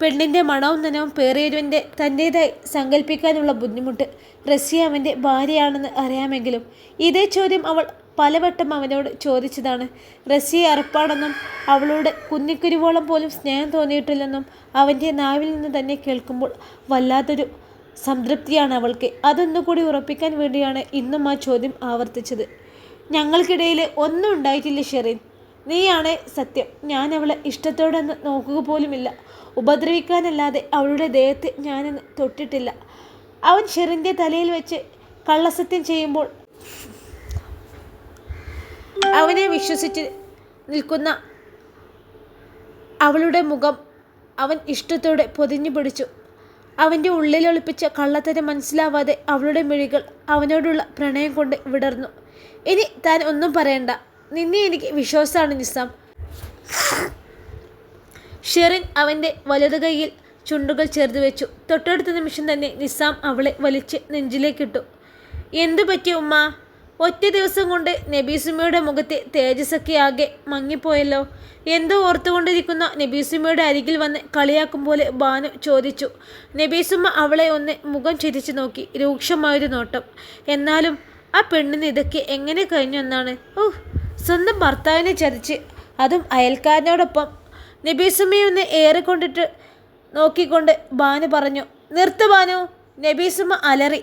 പെണ്ണിന്റെ മണവും നനവും പേറിയൊരുവന്റെ തന്റേതായി സങ്കല്പിക്കാനുള്ള ബുദ്ധിമുട്ട്. റസിയ അവന്റെ ഭാര്യയാണെന്ന് അറിയാമെങ്കിലും ഇതേ ചോദ്യം അവൾ പലവട്ടം അവനോട് ചോദിച്ചതാണ്. റസിയെ അറപ്പാണെന്നും അവളോട് കുന്നിക്കുരുവോളം പോലും സ്നേഹം തോന്നിയിട്ടില്ലെന്നും അവന്റെ നാവിൽ നിന്ന് തന്നെ കേൾക്കുമ്പോൾ വല്ലാത്തൊരു സംതൃപ്തിയാണ് അവൾക്ക്. അതൊന്നുകൂടി ഉറപ്പിക്കാൻ വേണ്ടിയാണ് ഇന്നും ആ ചോദ്യം ആവർത്തിച്ചത്. ഞങ്ങൾക്കിടയിൽ ഒന്നും ഉണ്ടായിട്ടില്ല ഷെറിൻ. നീയാണ് സത്യം. ഞാൻ അവളെ ഇഷ്ടത്തോടെ നോക്കുക പോലുമില്ല. ഉപദ്രവിക്കാനല്ലാതെ അവളുടെ ദേഹത്ത് ഞാനൊന്ന് തൊട്ടിട്ടില്ല. അവൻ ഷെറിന്റെ തലയിൽ വെച്ച് കള്ളസത്യം ചെയ്യുമ്പോൾ അവനെ വിശ്വസിച്ച് നിൽക്കുന്ന അവളുടെ മുഖം അവൻ ഇഷ്ടത്തോടെ പൊതിഞ്ഞു പിടിച്ചു. അവന്റെ ഉള്ളിലൊളിപ്പിച്ച കള്ളത്തരം മനസ്സിലാവാതെ അവളുടെ മിഴികൾ അവനോടുള്ള പ്രണയം കൊണ്ട് വിടർന്നു. ഇനി താൻ ഒന്നും പറയണ്ട. നിന്നെ എനിക്ക് വിശ്വാസമാണ് നിസാം. ഷെറിൻ അവന്റെ വലതു കൈയിൽ ചുണ്ടുകൾ ചേർത്ത് വെച്ചു. തൊട്ടടുത്ത നിമിഷം തന്നെ നിസാം അവളെ വലിച്ച് നെഞ്ചിലേക്കിട്ടു. എന്തു പറ്റി ഉമ്മ? ഒറ്റ ദിവസം കൊണ്ട് നബീസുമ്മയുടെ മുഖത്തെ തേജസ്സൊക്കെ ആകെ മങ്ങിപ്പോയല്ലോ. എന്തോ ഓർത്തുകൊണ്ടിരിക്കുന്ന നബീസുമ്മയുടെ അരികിൽ വന്ന് കളിയാക്കും പോലെ ബാനു ചോദിച്ചു. നബീസുമ്മ അവളെ ഒന്ന് മുഖം ചിരിച്ചു നോക്കി. രൂക്ഷമായൊരു നോട്ടം. എന്നാലും ആ പെണ്ണിന് ഇതൊക്കെ എങ്ങനെ കഴിഞ്ഞു എന്നാണ്? ഓ സ്വന്തം ഭർത്താവിനെ ചതിച്ച് അതും അയൽക്കാരനോടൊപ്പം നബീസുമ്മയെ ഒന്ന് ഏറിക്കൊണ്ടിട്ട് നോക്കിക്കൊണ്ട് ബാനു പറഞ്ഞു നിർത്തു ബാനു നബീസുമ്മ അലറി.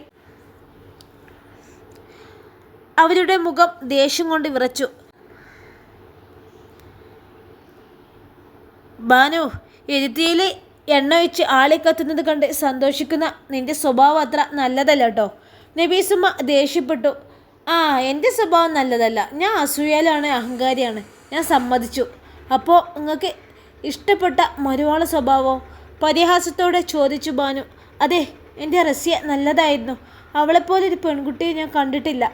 അവരുടെ മുഖം ദേഷ്യം കൊണ്ട് വിറച്ചു. ബാനു എരുത്തിയിൽ എണ്ണ വെച്ച് ആളെ കത്തുന്നത് കണ്ട് സന്തോഷിക്കുന്ന നിന്റെ സ്വഭാവം അത്ര നല്ലതല്ല കേട്ടോ നബീസുമ്മ ദേഷ്യപ്പെട്ടു. ആ എന്റെ സ്വഭാവം നല്ലതല്ല. ഞാൻ അസൂയാലാണ് അഹങ്കാരിയാണ്. ഞാൻ സമ്മതിച്ചു. അപ്പോൾ നിങ്ങൾക്ക് ഇഷ്ടപ്പെട്ട മരുവാള സ്വഭാവോ? പരിഹാസത്തോടെ ചോദിച്ചു ബാനു. അതെ എന്റെ റസ്യ നല്ലതായിരുന്നു. അവളെപ്പോലൊരു പെൺകുട്ടിയെ ഞാൻ കണ്ടിട്ടില്ല.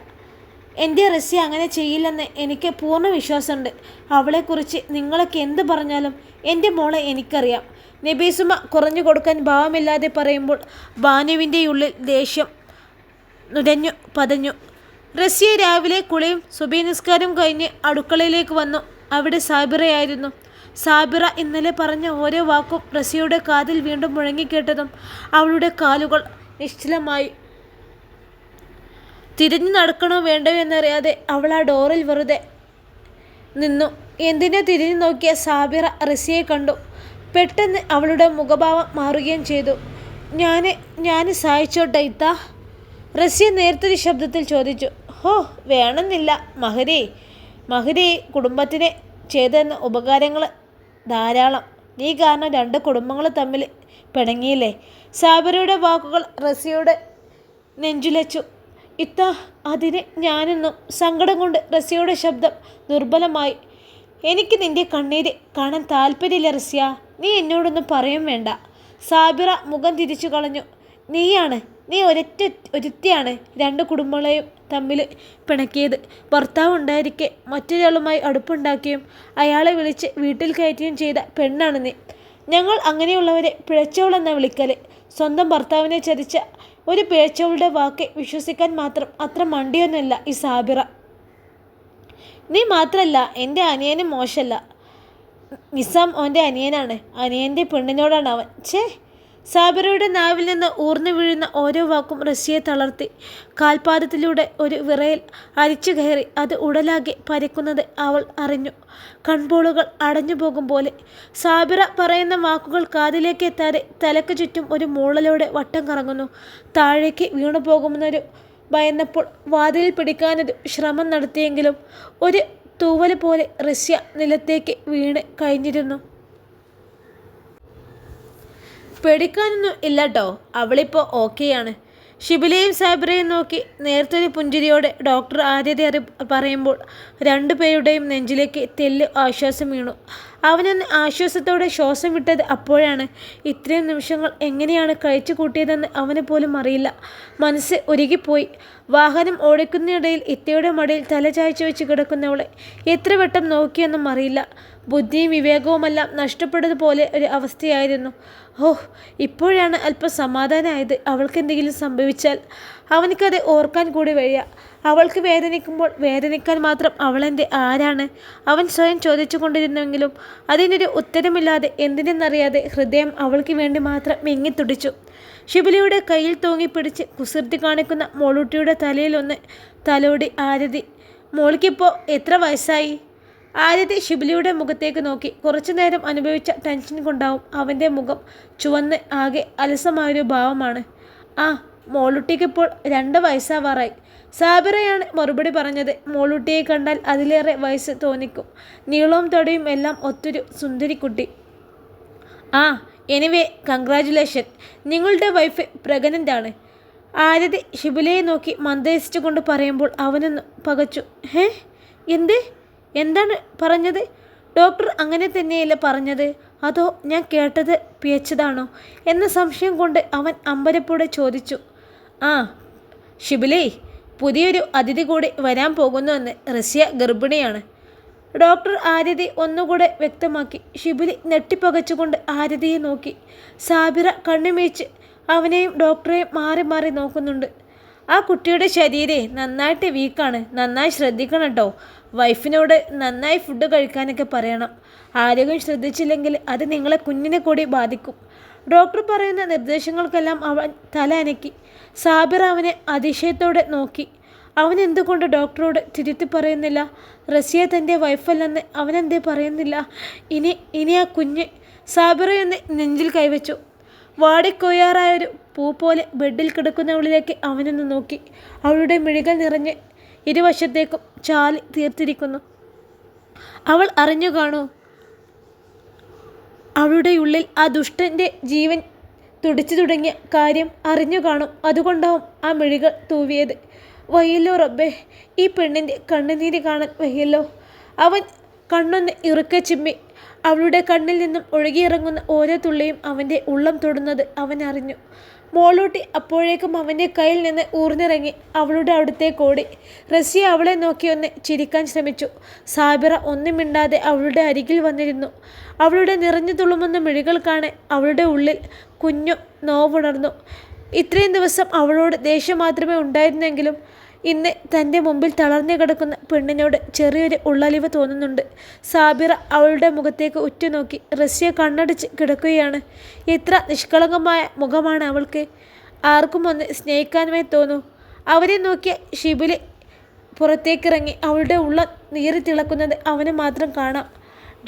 എന്റെ റസ്യ അങ്ങനെ ചെയ്യില്ലെന്ന് എനിക്ക് പൂർണ വിശ്വാസമുണ്ട്. അവളെക്കുറിച്ച് നിങ്ങളൊക്കെ എന്ത് പറഞ്ഞാലും എന്റെ മോളെ എനിക്കറിയാം. നബീസുമ കുറഞ്ഞു കൊടുക്കാൻ ഭാവമില്ലാതെ പറയുമ്പോൾ ബാനുവിന്റെ ഉള്ളിൽ ദേഷ്യം നുടഞ്ഞു പതഞ്ഞു. റസ്യ രാവിലെ കുളിയും സുബി നിസ്കാരം കഴിഞ്ഞ് അടുക്കളയിലേക്ക് വന്നു. അവിടെ സാബിറയായിരുന്നു. സാബിറ ഇന്നലെ പറഞ്ഞ ഓരോ വാക്കും റസിയുടെ കാതിൽ വീണ്ടും മുഴങ്ങിക്കേട്ടതും അവളുടെ കാലുകൾ നിശ്ചലമായി. തിരിഞ്ഞു നടക്കണോ വേണ്ടോ എന്നറിയാതെ അവൾ ആ ഡോറിൽ വെറുതെ നിന്നു. എന്തിനെ തിരിഞ്ഞു നോക്കിയ സാബിറ റസിയെ കണ്ടു. പെട്ടെന്ന് അവളുടെ മുഖഭാവം മാറുകയും ചെയ്തു. ഞാൻ ഞാൻ സഹായിച്ചോട്ടെ ഇത്ത? റസിയ നേരത്തൊരു ശബ്ദത്തിൽ ചോദിച്ചു. ഹോ വേണമെന്നില്ല മഹരി. മഹരി കുടുംബത്തിന് ചെയ്തെന്ന ഉപകാരങ്ങൾ ധാരാളം. നീ കാരണം രണ്ട് കുടുംബങ്ങൾ തമ്മിൽ പിണങ്ങിയില്ലേ? സാബരയുടെ വാക്കുകൾ റസിയുടെ നെഞ്ചുലച്ചു. ഇത്ത അതിന് ഞാനെന്നും സങ്കടം കൊണ്ട് റസിയുടെ ശബ്ദം ദുർബലമായി. എനിക്ക് നിന്റെ കണ്ണീര് കാണാൻ താല്പര്യമില്ല റസിയ. നീ എന്നോടൊന്നും പറയും വേണ്ട. സാബിറ മുഖം തിരിച്ചു കളഞ്ഞു. നീയാണ്. നീ ഒരൊറ്റ ഒരുത്തിയാണ് രണ്ട് കുടുംബങ്ങളെയും തമ്മിൽ പിണക്കിയത്. ഭർത്താവ് ഉണ്ടായിരിക്കെ മറ്റൊരാളുമായി അടുപ്പുണ്ടാക്കുകയും അയാളെ വിളിച്ച് വീട്ടിൽ കയറ്റുകയും ചെയ്ത പെണ്ണാണ് നീ ഞങ്ങൾ അങ്ങനെയുള്ളവരെ പിഴച്ചവളെന്ന വിളിക്കൽ. സ്വന്തം ഭർത്താവിനെ ചതിച്ച ഒരു പിഴച്ചവളുടെ വാക്ക് വിശ്വസിക്കാൻ മാത്രം അത്ര മണ്ടിയൊന്നുമല്ല ഈ സാബിറ. നീ മാത്രല്ല എന്റെ അനിയനും മോശമല്ല നിസാം ഓന്റെ അനിയനാണ്. അനിയന്റെ പെണ്ണിനോടാണ് അവൻ. ഛേ! സാബിറയുടെ നാവിൽ നിന്ന് ഊർന്നു വീഴുന്ന ഓരോ വാക്കും റഷ്യയെ തളർത്തി. കാൽപാദത്തിലൂടെ ഒരു വിറയിൽ അരിച്ചു കയറി അത് ഉടലാകെ പരിക്കുന്നത് അവൾ അറിഞ്ഞു. കൺപോളുകൾ അടഞ്ഞു പോകും പോലെ. സാബിറ പറയുന്ന വാക്കുകൾ കാതിലേക്ക് എത്താതെ തലക്ക് ചുറ്റും ഒരു മൂളലോടെ വട്ടം കറങ്ങുന്നു. താഴേക്ക് വീണു പോകുന്നൊരു ഭയന്നപ്പോൾ വാതിലിൽ പിടിക്കാനൊരു ശ്രമം നടത്തിയെങ്കിലും ഒരു തൂവൽ പോലെ റഷ്യ നിലത്തേക്ക് വീണ് കഴിഞ്ഞിരുന്നു. പേടിക്കാനൊന്നും ഇല്ല കേട്ടോ അവളിപ്പോൾ ഓക്കെയാണ് ഷിബിലയും സാബിറയും നോക്കി നേരത്തൊരു പുഞ്ചിരിയോടെ ഡോക്ടർ ആദ്യത്തെ അറി പറയുമ്പോൾ രണ്ടുപേരുടെയും നെഞ്ചിലേക്ക് തെല്ല് ആശ്വാസം വീണു. അവനൊന്ന് ആശ്വാസത്തോടെ ശ്വാസം വിട്ടത് അപ്പോഴാണ്. ഇത്രയും നിമിഷങ്ങൾ എങ്ങനെയാണ് കഴിച്ചു കൂട്ടിയതെന്ന് അവന് പോലും അറിയില്ല. മനസ്സ് ഒരുകിപ്പോയി വാഹനം ഓടിക്കുന്നതിനിടയിൽ ഇത്തയുടെ മടിയിൽ തല ചായ്ച്ചു വെച്ച് കിടക്കുന്നവളെ എത്ര വട്ടം നോക്കിയെന്നും അറിയില്ല. ബുദ്ധിയും വിവേകവുമെല്ലാം നഷ്ടപ്പെട്ടതുപോലെ ഒരു അവസ്ഥയായിരുന്നു. ഓഹ് ഇപ്പോഴാണ് അല്പം സമാധാനമായത് അവൾക്ക് എന്തെങ്കിലും സംഭവിച്ചാൽ അവനിക്കത് ഓർക്കാൻ കൂടി വയ്യ. അവൾക്ക് വേദനിക്കുമ്പോൾ വേദനിക്കാൻ മാത്രം അവളെന്റെ ആരാണ്? അവൻ സ്വയം ചോദിച്ചു കൊണ്ടിരുന്നെങ്കിലും അതിനൊരു ഉത്തരമില്ലാതെ എന്തിനെന്നറിയാതെ ഹൃദയം അവൾക്ക് വേണ്ടി മാത്രം മിങ്ങിത്തുടിച്ചു ശിബിലിയുടെ കയ്യിൽ തൂങ്ങിപ്പിടിച്ച് കുസൃതി കാണിക്കുന്ന മോളൂട്ടിയുടെ തലയിലൊന്ന് തലോടി ആരതി മോൾക്കിപ്പോൾ എത്ര വയസ്സായി? ആരതി ശിബിലിയുടെ മുഖത്തേക്ക് നോക്കി. കുറച്ചു നേരം അനുഭവിച്ച ടെൻഷൻ കൊണ്ടാവും അവന്റെ മുഖം ചുവന്ന് ആകെ അലസമായൊരു ഭാവമാണ്. ആ മോളുട്ടിക്കിപ്പോൾ രണ്ട് വയസ്സാവാറായി. സാബിറയാണ് മറുപടി പറഞ്ഞത്. മോളുട്ടിയെ കണ്ടാൽ അതിലേറെ വയസ്സ് തോന്നിക്കും. നീളവും തൊടയും എല്ലാം ഒത്തൊരു സുന്ദരിക്കുട്ടി. ആ എനിവേ കൺഗ്രാചുലേഷൻ നിങ്ങളുടെ വൈഫ് പ്രഗനന്റാണ് ആരതി ഷിബിലയെ നോക്കി മന്ദസിച്ചുകൊണ്ട് പറയുമ്പോൾ അവനൊന്ന് പകച്ചു. ഹേ എന്ത്? എന്താണ് പറഞ്ഞത്? ഡോക്ടർ അങ്ങനെ തന്നെയല്ല പറഞ്ഞത്? അതോ ഞാൻ കേട്ടത് പിയച്ചതാണോ? എന്ന സംശയം കൊണ്ട് അവൻ അമ്പരപ്പോടെ ചോദിച്ചു. ആ ഷിബിലേ പുതിയൊരു അതിഥി കൂടി വരാൻ പോകുന്നുവെന്ന് റഷ്യ ഗർഭിണിയാണ്. ഡോക്ടർ ആരതി ഒന്നുകൂടെ വ്യക്തമാക്കി ഷിബിലി നെട്ടിപ്പകച്ചുകൊണ്ട് ആരതിയെ നോക്കി. സാബിറ കണ്ണുമീച്ച് അവനെയും ഡോക്ടറെയും മാറി മാറി നോക്കുന്നുണ്ട്. ആ കുട്ടിയുടെ ശരീരേ നന്നായിട്ട് വീക്കാണ്. നന്നായി ശ്രദ്ധിക്കണം കേട്ടോ വൈഫിനോട് നന്നായി ഫുഡ് കഴിക്കാനൊക്കെ പറയണം. ആരോഗ്യം ശ്രദ്ധിച്ചില്ലെങ്കിൽ അത് നിങ്ങളെ കുഞ്ഞിനെ കൂടി ബാധിക്കും. ഡോക്ടർ പറയുന്ന നിർദ്ദേശങ്ങൾക്കെല്ലാം അവൻ തല അനക്കി സാബിർ അവനെ അതിശയത്തോടെ നോക്കി. അവൻ എന്തുകൊണ്ട് ഡോക്ടറോട് തിരുത്തി പറയുന്നില്ല? റസിയ തന്റെ വൈഫല്ലെന്ന് അവനെന്തേ പറയുന്നില്ല? ഇനി ഇനി ആ കുഞ്ഞ് സാബിറയൊന്ന് നെഞ്ചിൽ കൈവച്ചു. വാടിക്കൊയ്യാറായൊരു പൂ പോലെ ബെഡിൽ കിടക്കുന്നവളിലേക്ക് അവനൊന്ന് നോക്കി. അവളുടെ മിഴികൾ നിറഞ്ഞ് ഇരുവശത്തേക്കും ചാലി തീർത്തിരിക്കുന്നു. അവൾ അറിഞ്ഞു കാണൂ. അവളുടെ ഉള്ളിൽ ആ ദുഷ്ടന്റെ ജീവൻ തുടിച്ചു തുടങ്ങിയ കാര്യം അറിഞ്ഞു കാണും. അതുകൊണ്ടാവും ആ മിഴികൾ തൂവിയത്. വയ്യല്ലോ റബ്ബേ ഈ പെണ്ണിന്റെ കണ്ണുനീര് കാണാൻ വയ്യല്ലോ. അവൻ കണ്ണൊന്ന് ഇറുക്കെ ചിമ്മി അവളുടെ കണ്ണിൽ നിന്നും ഒഴുകിയിറങ്ങുന്ന ഓരോ തുള്ളിയും അവന്റെ ഉള്ളം തൊടുന്നത് അവൻ അറിഞ്ഞു മോളൂട്ടി അപ്പോഴേക്കും അവന്റെ കയ്യിൽ നിന്ന് ഊർന്നിറങ്ങി അവളുടെ അടുത്തേക്ക് ഓടി. റസിയ അവളെ നോക്കി ഒന്ന് ചിരിക്കാൻ ശ്രമിച്ചു. സാബിറ ഒന്നും മിണ്ടാതെ അവളുടെ അരികിൽ വന്നിരുന്നു. അവളുടെ നിറഞ്ഞു തുളുമുന്ന മിഴികൾ കാണെ അവളുടെ ഉള്ളിൽ കുഞ്ഞു നോവുണർന്നു. ഇത്രയും ദിവസം അവളോട് ദേഷ്യം മാത്രമേ ഉണ്ടായിരുന്നെങ്കിലും ഇന്ന് തന്റെ മുമ്പിൽ തളർന്നു കിടക്കുന്ന പെണ്ണിനോട് ചെറിയൊരു ഉള്ളലിവ് തോന്നുന്നുണ്ട്. സാബിറ അവളുടെ മുഖത്തേക്ക് ഉറ്റുനോക്കി റഷ്യ കണ്ണടിച്ച് കിടക്കുകയാണ്. എത്ര നിഷ്കളങ്കമായ മുഖമാണ് അവൾക്ക്. ആർക്കും ഒന്ന് സ്നേഹിക്കാനുമായി തോന്നൂ. അവരെ നോക്കിയ ഷിബിലി പുറത്തേക്കിറങ്ങി അവളുടെ ഉള്ള നീറി തിളക്കുന്നത് അവന് മാത്രം കാണാം.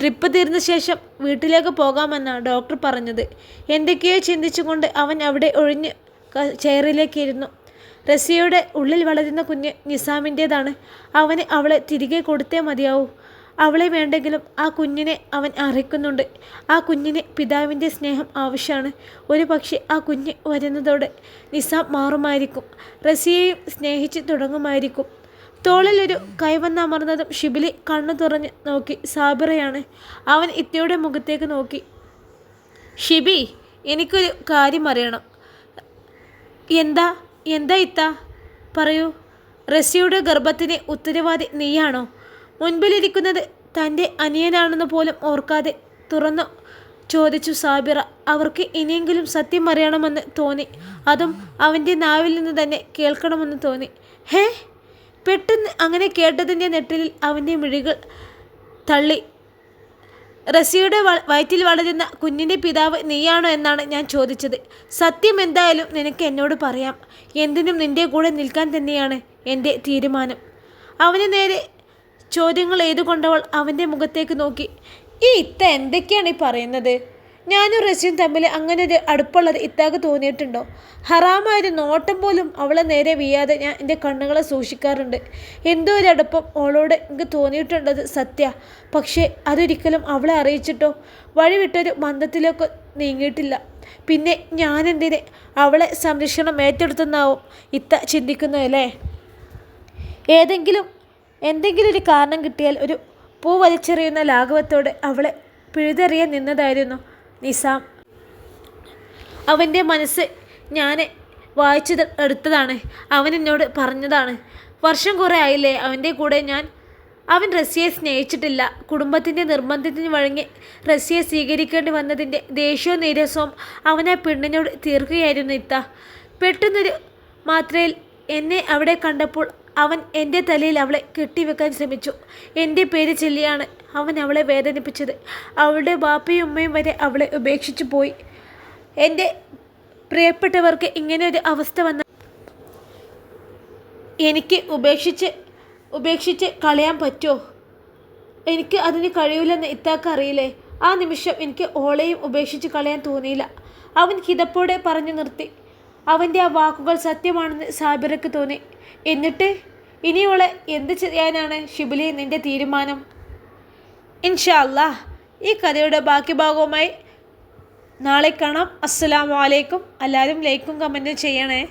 ഡ്രിപ്പ് തീർന്ന ശേഷം വീട്ടിലേക്ക് പോകാമെന്നാണ് ഡോക്ടർ പറഞ്ഞത്. എന്തൊക്കെയോ ചിന്തിച്ചുകൊണ്ട് അവൻ അവിടെ ഒഴിഞ്ഞ് ക- ചെയറിലേക്ക് ഇരുന്നു റസിയയുടെ ഉള്ളിൽ വളരുന്ന കുഞ്ഞ് നിസാമിന്റേതാണ് അവന് അവളെ തിരികെ കൊടുത്തേ മതിയാവൂ. അവളെ വേണ്ടെങ്കിലും ആ കുഞ്ഞിനെ അവൻ അറിയിക്കുന്നുണ്ട്. ആ കുഞ്ഞിന് പിതാവിന്റെ സ്നേഹം ആവശ്യമാണ്. ഒരു പക്ഷേ ആ കുഞ്ഞ് വരുന്നതോടെ നിസാം മാറുമായിരിക്കും. റസിയയും സ്നേഹിച്ച് തുടങ്ങുമായിരിക്കും. തോളിലൊരു കൈവന്നമർന്നതും ഷിബിലി കണ്ണു തുറഞ്ഞ് നോക്കി സാബിറയാണ്. അവൻ ഇത്തയുടെ മുഖത്തേക്ക് നോക്കി. ഷിബി എനിക്കൊരു കാര്യം അറിയണം. എന്താ? എന്താ ഇത്ത? പറയൂ. റസിയുടെ ഗർഭത്തിന് ഉത്തരവാദി നീയാണോ? മുൻപിലിരിക്കുന്നത് തന്റെ അനിയനാണെന്ന് പോലും ഓർക്കാതെ തുറന്നു ചോദിച്ചു സാബിറ. അവർക്ക് ഇനിയെങ്കിലും സത്യം അറിയണമെന്ന് തോന്നി. അതും അവന്റെ നാവിൽ നിന്ന് തന്നെ കേൾക്കണമെന്ന് തോന്നി. ഹേ? പെട്ടെന്ന് അങ്ങനെ കേട്ടതിന്റെ നെട്ടിലിൽ അവന്റെ മിഴികൾ തള്ളി. റസിയുടെ വയറ്റിൽ വളരുന്ന കുഞ്ഞിന്റെ പിതാവ് നീയാണോ എന്നാണ് ഞാൻ ചോദിച്ചത്. സത്യം എന്തായാലും നിനക്ക് എന്നോട് പറയാം. എന്തിനും നിന്റെ കൂടെ നിൽക്കാൻ തന്നെയാണ് എന്റെ തീരുമാനം. അവന് നേരെ ചോദ്യങ്ങൾ എഴുതുകൊണ്ടവൾ അവന്റെ മുഖത്തേക്ക് നോക്കി. ഈ ഇത്ത എന്തൊക്കെയാണ് ഈ പറയുന്നത്? ഞാനും റസിയും തമ്മിൽ അങ്ങനെ ഒരു അടുപ്പുള്ളത് ഇത്താക്ക് തോന്നിയിട്ടുണ്ടോ? ഹറാമായൊരു നോട്ടം പോലും അവളെ നേരെ വീയാതെ ഞാൻ എന്റെ കണ്ണുകളെ സൂക്ഷിക്കാറുണ്ട്. എന്തോ ഒരു അടുപ്പം അവളോട് എനിക്ക് തോന്നിയിട്ടുണ്ടത് സത്യ? പക്ഷേ അതൊരിക്കലും അവളെ അറിയിച്ചിട്ടോ? വഴിവിട്ടൊരു ബന്ധത്തിലേക്ക് നീങ്ങിയിട്ടില്ല. പിന്നെ ഞാനെന്തിന്? അവളെ സംരക്ഷണം ഏറ്റെടുത്തെന്നാവും ഇത്ത ചിന്തിക്കുന്നതല്ലേ ഏതെങ്കിലും എന്തെങ്കിലും ഒരു കാരണം കിട്ടിയാൽ ഒരു പൂ വലിച്ചെറിയുന്ന ലാഘവത്തോടെ അവളെ പിഴുതെറിയാൻ നിന്നതായിരുന്നു. നിസാം അവന്റെ മനസ്സ് ഞാൻ വായിച്ചത് എടുത്തതാണ്. അവൻ എന്നോട് പറഞ്ഞതാണ് വർഷം കുറേ ആയില്ലേ അവന്റെ കൂടെ ഞാൻ അവൻ റഷ്യയെ സ്നേഹിച്ചിട്ടില്ല. കുടുംബത്തിന്റെ നിർബന്ധത്തിന് വഴങ്ങി റഷ്യയെ സ്വീകരിക്കേണ്ടി വന്നതിന്റെ ദേഷ്യവും നീരസവും അവനെ പെണ്ണിനോട് തീർക്കുകയായിരുന്നു ഇത്ത പെട്ടെന്നൊരു മാത്രയിൽ എന്നെ അവിടെ കണ്ടപ്പോൾ അവൻ എന്റെ തലയിൽ അവളെ കെട്ടിവെക്കാൻ ശ്രമിച്ചു. എന്റെ പേര് ചെല്ലിയാണ് അവൻ അവളെ വേദനിപ്പിച്ചത്. അവളുടെ ബാപ്പയും ഉമ്മയും വരെ അവളെ ഉപേക്ഷിച്ചു പോയി. എന്റെ പ്രിയപ്പെട്ടവർക്ക് ഇങ്ങനെ ഒരു അവസ്ഥ വന്ന എനിക്ക് ഉപേക്ഷിച്ച് ഉപേക്ഷിച്ച് കളയാൻ പറ്റുമോ എനിക്ക് അതിന് കഴിയില്ലെന്ന് ഇത്താക്ക് അറിയില്ലേ? ആ നിമിഷം എനിക്ക് ഓളെയും ഉപേക്ഷിച്ച് കളയാൻ തോന്നിയില്ല. അവൻ ഹിതപ്പോടെ പറഞ്ഞു നിർത്തി. അവന്റെ ആ വാക്കുകൾ സത്യമാണെന്ന് സാബിറയ്ക്ക് തോന്നി. എന്നിട്ട് ഇനിയോളെ എന്ത് ചെയ്യാനാണ് ഷിബിലി നിന്റെ തീരുമാനം? ഇൻഷാ അല്ലാ ഈ കഥയുടെ ബാക്കി ഭാഗവുമായി നാളെ കാണാം. അസ്സലാമു അലൈക്കും. എല്ലാവരും ലൈക്കും കമന്റും ചെയ്യണേ.